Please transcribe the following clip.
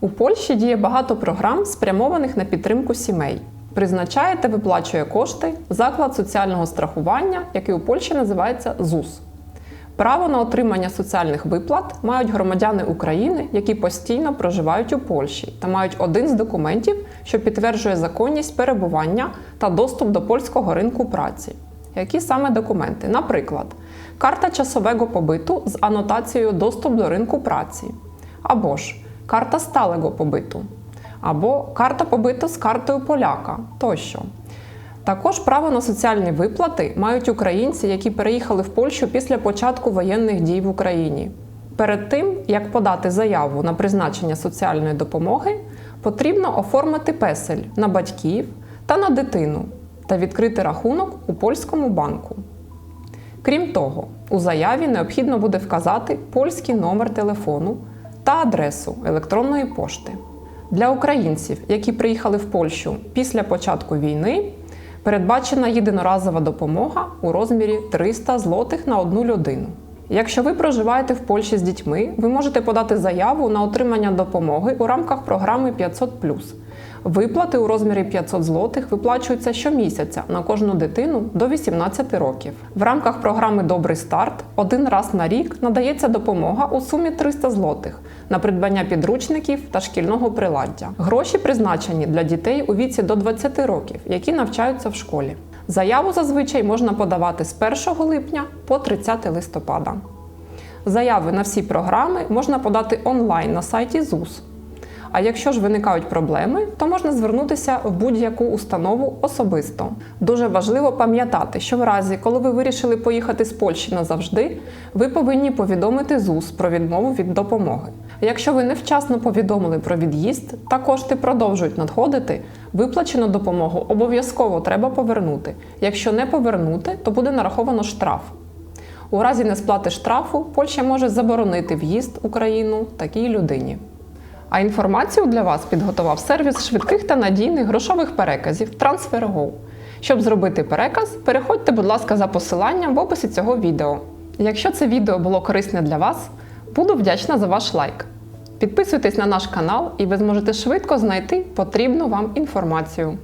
У Польщі діє багато програм, спрямованих на підтримку сімей. Призначає та виплачує кошти заклад соціального страхування, який у Польщі називається ЗУС. Право на отримання соціальних виплат мають громадяни України, які постійно проживають у Польщі та мають один з документів, що підтверджує законність перебування та доступ до польського ринку праці. Які саме документи? Наприклад, карта часового побиту з анотацією Доступ до ринку праці, або ж карта сталого побиту, або карта побиту з картою поляка тощо. Також право на соціальні виплати мають українці, які переїхали в Польщу після початку воєнних дій в Україні. Перед тим, як подати заяву на призначення соціальної допомоги, потрібно оформити песель на батьків та на дитину та відкрити рахунок у польському банку. Крім того, у заяві необхідно буде вказати польський номер телефону та адресу електронної пошти. Для українців, які приїхали в Польщу після початку війни, передбачена єдиноразова допомога у розмірі 300 злотих на одну людину. Якщо ви проживаєте в Польщі з дітьми, ви можете подати заяву на отримання допомоги у рамках програми 500 Виплати у розмірі 500 злотих виплачуються щомісяця на кожну дитину до 18 років. В рамках програми Добрий старт один раз на рік надається допомога у сумі 300 злотих на придбання підручників та шкільного приладдя. Гроші призначені для дітей у віці до 20 років, які навчаються в школі. Заяву зазвичай можна подавати з 1 липня по 30 листопада. Заяви на всі програми можна подати онлайн на сайті ЗУС. А якщо ж виникають проблеми, то можна звернутися в будь-яку установу особисто. Дуже важливо пам'ятати, що в разі, коли ви вирішили поїхати з Польщі назавжди, ви повинні повідомити ЗУС про відмову від допомоги. Якщо ви невчасно повідомили про від'їзд та кошти продовжують надходити, виплачену допомогу обов'язково треба повернути. Якщо не повернути, то буде нараховано штраф. У разі несплати штрафу Польща може заборонити в'їзд у країну такій людині. А інформацію для вас підготував сервіс швидких та надійних грошових переказів TransferGo. Щоб зробити переказ, переходьте, будь ласка, за посиланням в описі цього відео. Якщо це відео було корисне для вас, буду вдячна за ваш лайк. Підписуйтесь на наш канал, і ви зможете швидко знайти потрібну вам інформацію.